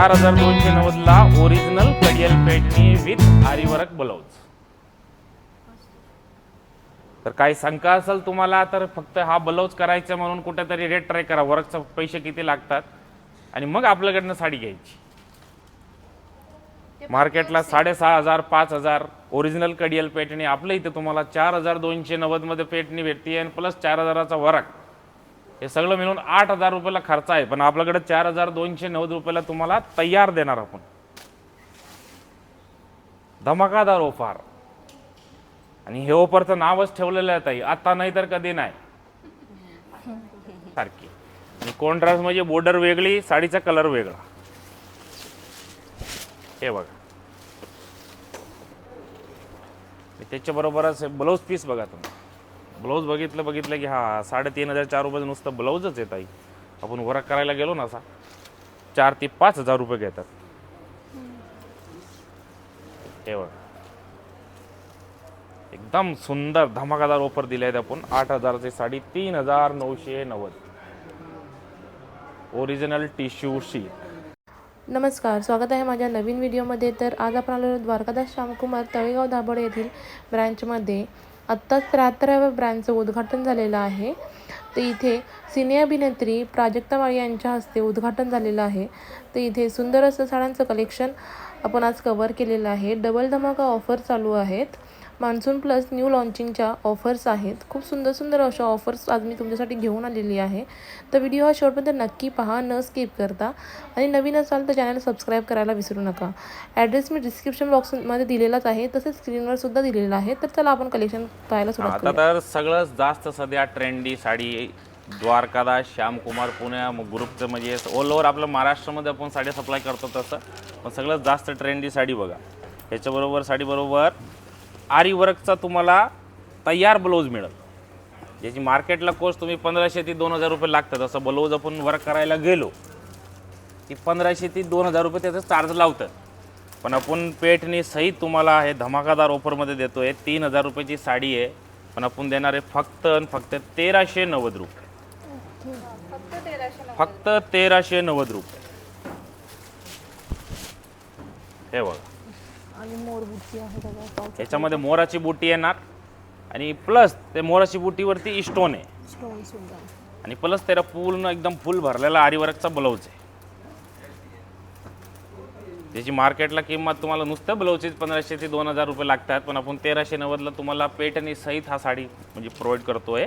चार हजार दोनशे नव्वदला ओरिजिनल कडियल पेटणी विथ आरीवर्क ब्लाऊज तर काही शंका असेल तुम्हाला तर फक्त हा ब्लाऊज करायचा म्हणून कुठेतरी रेट ट्राय करा. वर्कचा पैसे किती लागतात? आणि मग आपल्याकडनं साडी घ्यायची. मार्केटला साडेसहा हजार पाच हजार ओरिजिनल कडियल पेटणी. आपल्या इथे तुम्हाला चार हजार दोनशे नव्वदमध्ये पेटणी भेटते. आणि प्लस चार हजाराचा वरक. हे सगळं मिळून आठ हजार रुपयाला खर्च आहे. पण आपल्याकडे चार हजार दोनशे नव्वद रुपयाला तुम्हाला तयार देणार आपण. धमाकादार ओफार. आणि हे ओफरचं नावच ठेवलेलं आहे ताई. आता नाही तर कधी नाही. सारखी. आणि कॉन्ट्रास्ट म्हणजे बॉर्डर वेगळी साडीचा कलर वेगळा. हे बघा. त्याच्याबरोबरच ब्लाऊज पीस बघा तुम्ही. ब्लाऊज बघितलं बघितलं की हा साडेतीन हजार चार रुपयाचं नुसतं ब्लाऊजच आहे ताई. आपण वर्क करायला गेलो ना असा चार ते पाच हजार रुपये घेतात. हे एकदम सुंदर धमाकादार ऑफर दिले आहेत आपण आठ हजारचे साडी तीन हजार नऊशे नव्वद. ओरिजिनल टिश्यू शीट नमस्कार स्वागत आहे माझ्या नवीन व्हिडिओमध्ये तर आज आपण आलो द्वारकादास श्यामकुमार तळेगाव दाभड येथील ब्रँचमध्ये आत्ताच त्र्याहत्तराव्या ब्रँडचं उद्घाटन झालेलं आहे. तर इथे सिने अभिनेत्री प्राजक्ता माळी यांच्या हस्ते उद्घाटन झालेलं आहे. तर इथे सुंदर असं साड्यांचं कलेक्शन आपण आज कवर केलेलं आहे. डबल धमाका ऑफर चालू आहेत. मान्सून प्लस न्यू लॉन्चिंगच्या ऑफर्स आहेत. खूप सुंदर सुंदर अशा ऑफर्स आज मी तुमच्यासाठी घेऊन आलेली आहे. तर व्हिडिओ हा शेवटपर्यंत नक्की पहा न स्किप करता. आणि नवीन असाल तर चॅनल सबस्क्राईब करायला विसरू नका. ॲड्रेस मी डिस्क्रिप्शन बॉक्समध्ये दिलेलाच आहे. तसेच स्क्रीनवर सुद्धा दिलेला आहे. तर चला आपण कलेक्शन पाहायला सुरुवात तर सगळं जास्त सध्या ट्रेंडी साडी द्वारकादास श्यामकुमार पुण्या ग्रुपचं म्हणजे ऑल ओव्हर आपलं महाराष्ट्रामध्ये आपण साडी सप्लाय करतो तसं. पण सगळं जास्त ट्रेंडी साडी बघा. ह्याच्याबरोबर साडीबरोबर आरी वर्कचा तुम्हाला तयार ब्लाऊज मिळेल. ज्याची मार्केटला कोस्ट तुम्ही पंधराशे ते दोन हजार रुपये लागतात. असं ब्लाऊज आपण वर्क करायला गेलो की पंधराशे ते दोन हजार रुपये त्याचं चार्ज लावतात. पण आपण पेठणी सहित तुम्हाला हे धमाकादार ऑफरमध्ये देतो आहे तीन हजार रुपयाची साडी आहे. पण आपण देणार आहे फक्त आणि फक्त तेराशे नव्वद रुपये. फक्त तेराशे नव्वद रुपये. हे बघा. आणि मोर बुट्टी आहे याच्यामध्ये मोराची बुटी येणार. आणि प्लस ते मोराची बुटीवरती स्टोन आहे. स्टोन सुद्धा. आणि प्लस त्याला पूर्ण एकदम फुल भरलेला आरीवर्कचा ब्लाऊज आहे. त्याची मार्केटला किंमत तुम्हाला नुसतं ब्लाऊजचीच पंधराशे ते दोन हजार रुपये लागतात. पण आपण तेराशे नव्वदला तुम्हाला पेटणी सहित हा साडी म्हणजे प्रोव्हाइड करतोय.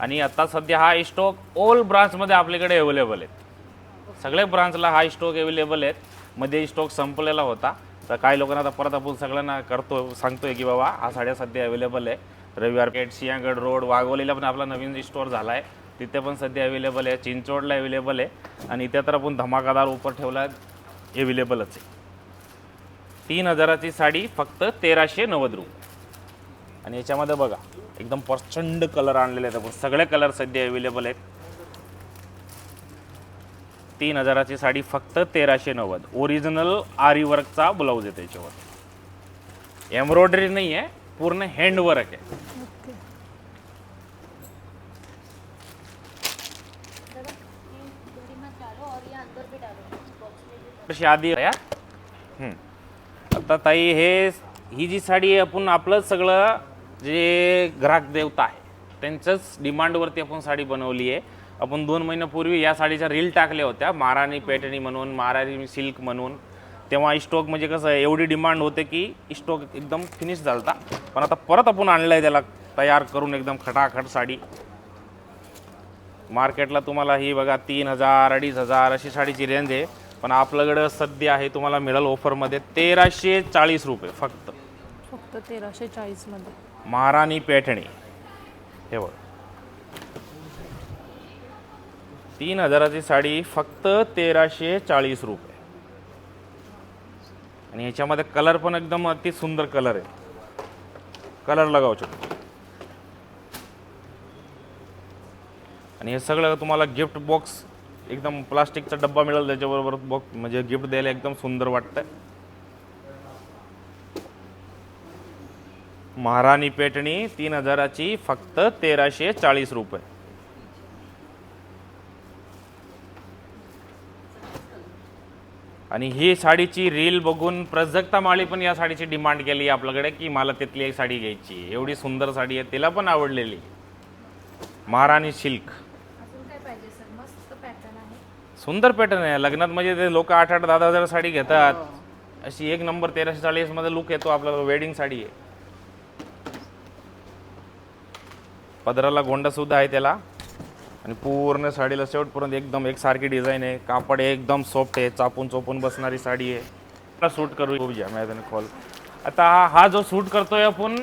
आणि आता सध्या हा स्टॉक ऑल ब्रांचमध्ये आपल्याकडे अवेलेबल आहेत. सगळ्या ब्रांचला हा स्टॉक अवेलेबल आहेत. मध्ये स्टॉक संपलेला होता. तर काही लोकांना आता परत आपण सगळ्यांना करतो सांगतोय की बाबा हा साड्या सध्या अवेलेबल आहे. रविवार पेठ सिंहगड रोड वाघोलीला पण आपला नवीन स्टोअर झाला आहे तिथे पण सध्या अवेलेबल आहे. चिंचवडला अवेलेबल आहे. आणि इथे तर आपण धमाकादार ऑफर ठेवला अवेलेबलच आहे. तीन हजाराची साडी फक्त तेराशे नव्वद रुपये. आणि याच्यामध्ये बघा एकदम प्रचंड कलर आणलेले आहेत आपण. सगळे कलर सध्या अवेलेबल आहेत. तीन हजाराची साडी फक्त तेराशे नव्वद. ओरिजिनल आरी वर्कचा ब्लाऊज आहे त्याच्यावर. एम्ब्रॉयडरी नाही आहे पूर्ण हँडवर्क आहे. तशी आधी हम्म. आता ताई हे ही जी साडी आहे, आपण आपलं सगळं जे ग्राहक देवता आहे त्यांच्याच डिमांडवरती आपण साडी बनवली आहे. आपण दोन महिन्यापूर्वी या साडीच्या रील टाकल्या होत्या. महाराणी पेटणी म्हणून महाराणी सिल्क म्हणून. तेव्हा स्टॉक म्हणजे कसं आहे, एवढी डिमांड होते की स्टॉक एकदम फिनिश झालता. पण आता परत आपण आणलं आहे त्याला तयार करून एकदम खटाखट साडी. मार्केटला तुम्हाला ही बघा तीन हजार अडीच हजार अशी साडीची रेंज आहे. पण आपल्याकडं सध्या आहे तुम्हाला मिळेल ऑफरमध्ये तेराशे चाळीस रुपये फक्त. फक्त तेराशे चाळीसमध्ये. महाराणी पेठणी हे बघ. तीन हजाराची साडी फक्त तेराशे चाळीस रुपये. आणि ह्याच्यामध्ये कलर पण एकदम अति सुंदर कलर आहे. कलर लगाव शकतो. आणि हे सगळं तुम्हाला गिफ्ट बॉक्स एकदम प्लास्टिकचा डब्बा मिळेल त्याच्याबरोबर बॉक्स म्हणजे गिफ्ट द्यायला एकदम सुंदर वाटतंय. महाराणी पेटणी तीन हजाराची फक्त तेराशे चाळीस रुपये. आणि ही साडीची रील बघून प्रजक्ता माळी पण या साडीची डिमांड केली आपल्याकडे की मला तिथली एक साडी घ्यायची. एवढी सुंदर साडी आहे तिला पण आवडलेली. महाराणी सिल्क. सुंदर पॅटर्न आहे. लग्नात म्हणजे ते लोक आठ आठ दहा दहा हजार साडी घेतात. अशी एक नंबर तेराशे चाळीसमध्ये लुक येतो आपल्याला वेडिंग साडी आहे. पदराला गोंडा सुद्धा आहे त्याला. आणि पूर्ण साडीला शेवटपर्यंत एकदम एकसारखी डिझाईन आहे. कापड एकदम सॉफ्ट आहे. चापून चोपून बसणारी साडी आहे. मला सूट करू. खूप ज्या कॉल आता हा- जो सूट करतोय आपण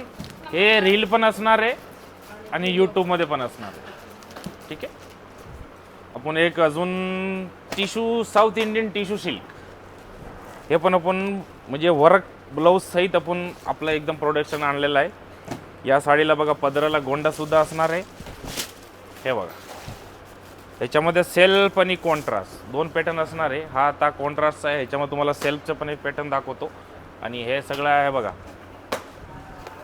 हे रील पण असणार आहे आणि यूट्यूबमध्ये पण असणार आहे. ठीक आहे? आपण एक अजून tissue South Indian tissue silk हे पण आपण म्हणजे वर्क ब्लाऊज सहित आपण आपलं एकदम प्रोडक्शन आणलेलं आहे. या साडीला बघा पदराला गोंडासुद्धा असणार आहे. हे बघा. याच्यामध्ये सेल्फ आणि कॉन्ट्रास्ट दोन पॅटर्न असणार आहे. हा आता कॉन्ट्रास्टचा आहे. ह्याच्यामध्ये तुम्हाला सेल्फचं पण एक पॅटर्न दाखवतो. आणि हे सगळं आहे बघा.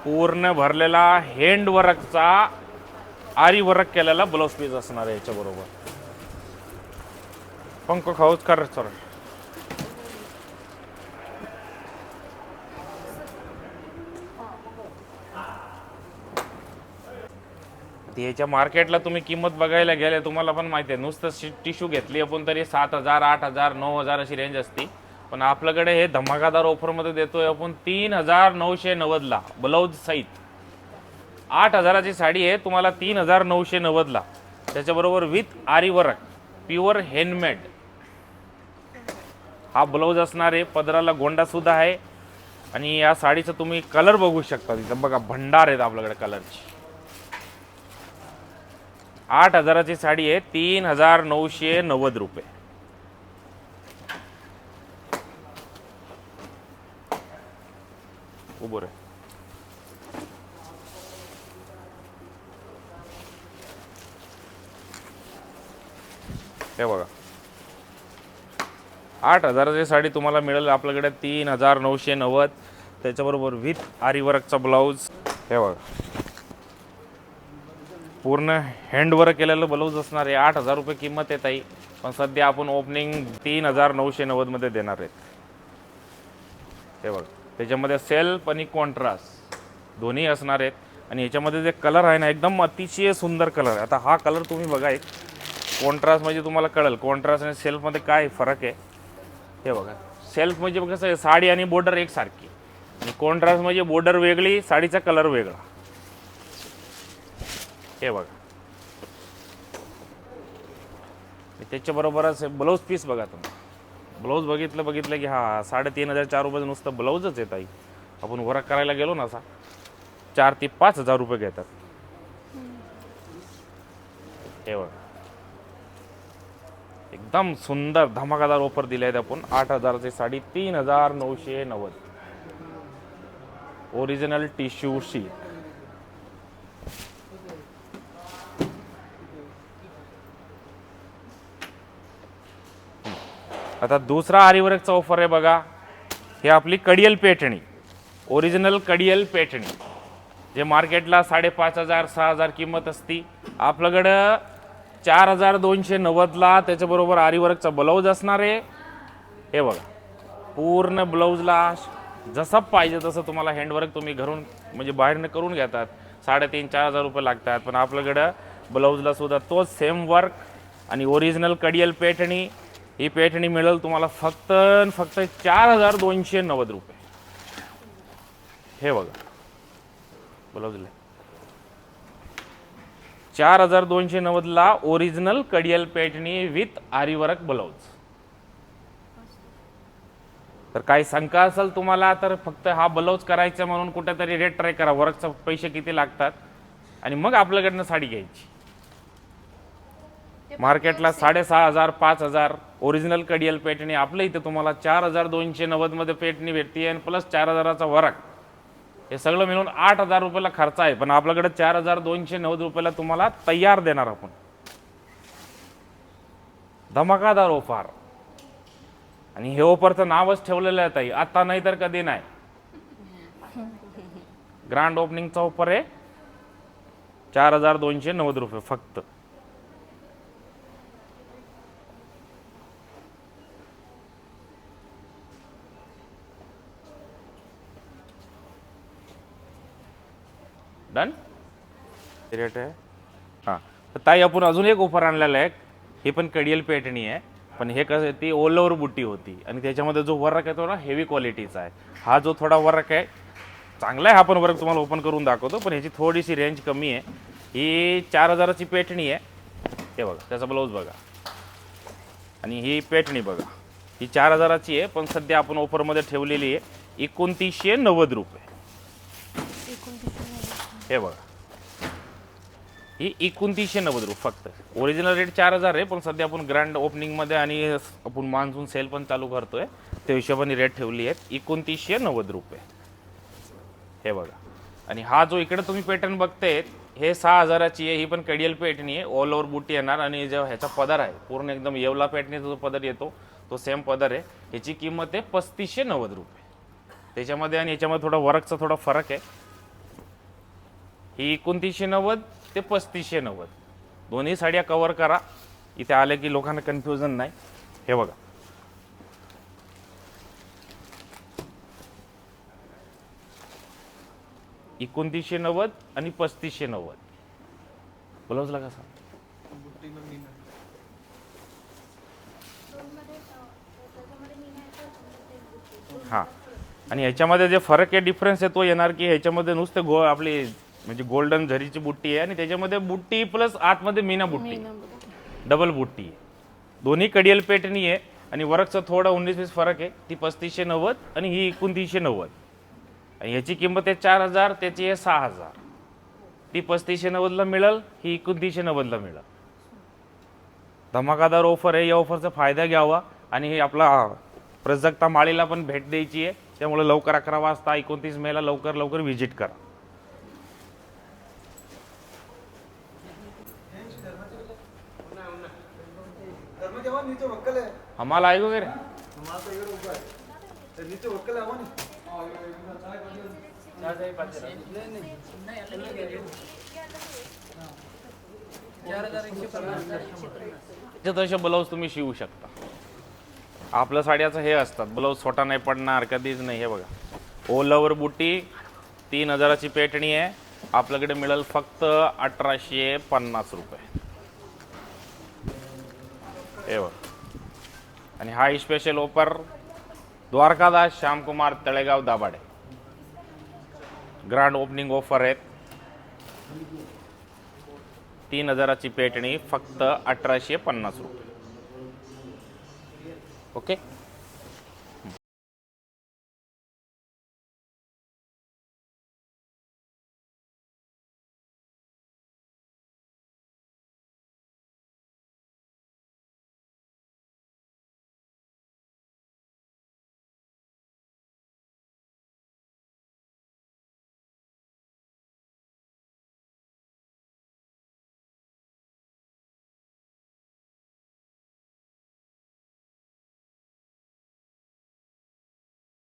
पूर्ण भरलेला हँड वर्कचा आरी वर्क केलेला ब्लाऊज पीस असणार आहे याच्याबरोबर. पंख खाऊच कर सर. याच्या मार्केटला तुम्ही किंमत बघायला गेले तुम्हाला पण माहिती आहे. नुसतं टिश्यू घेतली आपण तरी सात हजार आठ हजार नऊ हजार अशी रेंज असती. पण आपल्याकडे हे धमाकादार ऑफरमध्ये देतोय आपण तीन हजार नऊशे नव्वदला ब्लाऊज सहित. आठ हजाराची साडी आहे तुम्हाला तीन हजार नऊशे नव्वदला. त्याच्याबरोबर विथ आरीवर्क प्युअर हँडमेड हा ब्लाऊज असणार आहे पदराला गोंडासुद्धा आहे. आणि या साडीचं तुम्ही कलर बघू शकता तिथं. बघा भंडार आहेत आपल्याकडे कलरची आठ हजाराची साडी आहे तीन हजार नऊशे नव्वद रुपये. उभं रे हे बघा. आठ हजाराची साडी तुम्हाला मिळेल आपल्याकडे तीन हजार नऊशे नव्वद. त्याच्याबरोबर विथ आरीवर्कचा ब्लाऊज. हे बघा. पूर्ण हँडवर्क केलेलं ब्लाऊज असणार आहे. आठ हजार रुपये किंमत येत आहे पण सध्या आपण ओपनिंग तीन हजार नऊशे नव्वदमध्ये देणार आहेत. हे बघ त्याच्यामध्ये सेल्फ आणि कॉन्ट्रास्ट दोन्ही असणार आहेत. आणि याच्यामध्ये जे कलर आहे ना एकदम अतिशय सुंदर कलर आहे. आता हा कलर तुम्ही बघा एक. कॉन्ट्रास्ट म्हणजे तुम्हाला कळेल. कॉन्ट्रास्ट आणि सेल्फमध्ये काय फरक आहे? हे बघा. सेल्फ म्हणजे कसं साडी आणि बॉर्डर एकसारखी. आणि कॉन्ट्रास्ट म्हणजे बॉर्डर वेगळी साडीचा कलर वेगळा. हे बघा. त्याच्याबरोबरच ब्लाऊज पीस बघा तुम्ही. ब्लाऊज बघितलं बघितलं की हा साडेतीन हजार चार रुपये नुसतं ब्लाऊजच येत आहे आपण वर्क करायला गेलो ना असा चार ते पाच हजार रुपये घेतात. हे बघा. एकदम सुंदर धमाकादार ऑफर दिले आहेत आपण. आठ हजाराची साडी तीन हजार नऊशे नव्वद. ओरिजिनल टिश्यू शीट आता दुसरा आरिवर्कचा ऑफर आहे बघा. हे आपली कडियल पेठणी ओरिजिनल कडियल पेठणी जे मार्केटला साडेपाच हजार सहा हजार किंमत असती. आपल्याकडं चार हजार दोनशे नव्वदला त्याच्याबरोबर आरीवर्कचा ब्लाऊज असणार आहे. हे बघा. पूर्ण ब्लाऊजला जसं पाहिजे तसं तुम्हाला हँडवर्क तुम्ही घरून म्हणजे बाहेरनं करून घेतात. साडेतीन चार हजार रुपये लागतात. पण आपल्याकडं ब्लाऊजला सुद्धा तोच सेम वर्क आणि ओरिजिनल कडियल पेठणी ही पेठणी मिळेल तुम्हाला फक्त फक्त चार हजार दोनशे नव्वद रुपये. हे बघा. ब्लाऊजला चार हजार दोनशे नव्वदला ओरिजिनल कडियल पेठणी विथ आरिवरक ब्लाऊज तर काही शंका असेल तुम्हाला तर फक्त हा ब्लाऊज करायचा म्हणून कुठेतरी रेट ट्राय करा. वर्कचा पैसे किती लागतात? आणि मग आपल्याकडनं साडी घ्यायची. मार्केटला साडेसहा हजार पाच हजार. ओरिजिनल कडियल पेटणी आपल्या इथे तुम्हाला चार हजार दोनशे नव्वदमध्ये पेटणी भेटते आणि प्लस चार हजाराचा वरक. हे सगळं मिळून आठ हजार रुपयाला खर्च आहे. पण आपल्याकडे चार हजार दोनशे नव्वद रुपयाला तुम्हाला तयार देणार आपण. धमाकादार ऑफर आणि हे ऑफरचं नावच ठेवलेलं आहे ताई. आता नाही तर कधी नाही. ग्रँड ओपनिंगचा ऑफर आहे. चार हजार दोनशे नव्वद रुपये फक्त. डन रेट आहे? हां. तर ताई आपण अजून एक ऑफर आणलेला आहे. हे पण कडियल पेटणी आहे. पण हे कसं आहे, ती ऑल ओव्हर बुट्टी होती. आणि त्याच्यामध्ये जो वर्क आहे थोडा हेवी क्वालिटीचा आहे. हा जो थोडा वर्क आहे चांगला आहे हा पण वर्क तुम्हाला ओपन करून दाखवतो. पण ह्याची थोडीशी रेंज कमी आहे. ही चार हजाराची पेटणी आहे. हे बघा त्याचा ब्लाऊज बघा. आणि ही पेटणी बघा. ही चार हजाराची आहे पण सध्या आपण ऑफरमध्ये ठेवलेली आहे एकोणतीसशे नव्वद रुपये. हे बघा. ही एकोणतीसशे नव्वद रुपये फक्त. ओरिजिनल रेट चार हजार आहे पण सध्या आपण ग्रँड ओपनिंगमध्ये आणि आपण मान्सून सेल पण चालू करतोय. त्या हिशोबाने रेट ठेवली आहेत एकोणतीसशे नव्वद रुपये. हे बघा. आणि हा जो इकडे तुम्ही पॅटर्न बघताय हे सहा हजाराची आहे ही पण कडियल पेटणी आहे. ऑल ओव्हर बुटी येणार आणि जो ह्याचा पदर आहे पूर्ण एकदम येवला पेटणीचा जो पदर येतो तो सेम पदर आहे. ह्याची किंमत आहे पस्तीसशे नव्वद रुपये. त्याच्यामध्ये आणि याच्यामध्ये थोडा वर्कचा थोडा फरक आहे. ही एकोणतीसशे नव्वद ते पस्तीसशे नव्वद. दोन्ही साड्या कवर करा. इथे आले की लोकांना कन्फ्युजन नाही. हे बघा. एकोणतीसशे नव्वद आणि पस्तीसशे नव्वद. ब्लाऊजला कसा हां. आणि ह्याच्यामध्ये जे फरक आहे डिफरन्स आहे तो येणार की ह्याच्यामध्ये नुसते गो आपली म्हणजे गोल्डन झरीची बुट्टी आहे आणि त्याच्यामध्ये बुट्टी प्लस आतमध्ये मीना बुट्टी. डबल बुट्टी. आहे. दोन्ही कडियल पेटणी आहे आणि वर्कचा थोडा उन्नीस वीस फरक आहे. ती पस्तीसशे नव्वद आणि ही एकोणतीसशे नव्वद. आणि ह्याची किंमत आहे चार हजार त्याची आहे सहा हजार. ती पस्तीसशे नव्वदला मिळेल ही एकोणतीसशे नव्वदला मिळेल. धमाकादार ऑफर आहे या ऑफरचा फायदा घ्यावा आणि हे आपला प्रजक्ता माळीला पण भेट द्यायची आहे. त्यामुळे लवकर अकरा वाजता एकोणतीस मेला लवकर लवकर व्हिजिट करा. आम्हाला आहे वगैरे ते तसे ब्लाऊज तुम्ही शिवू शकता. आपल्या साड्याचं हे असतात ब्लाऊज छोटा नाही पडणार कधीच नाही हे बघा. ओलावर बुटी तीन हजाराची पेटणी आहे. आपल्याकडे मिळेल फक्त अठराशे पन्नास रुपये. हे आणि हा special offer Dwarkadas Shyamkumar Talegaon Dabhade. Grand opening offer आहेत. तीन हजाराची पेटणी फक्त अठराशे पन्नास रुपये. ओके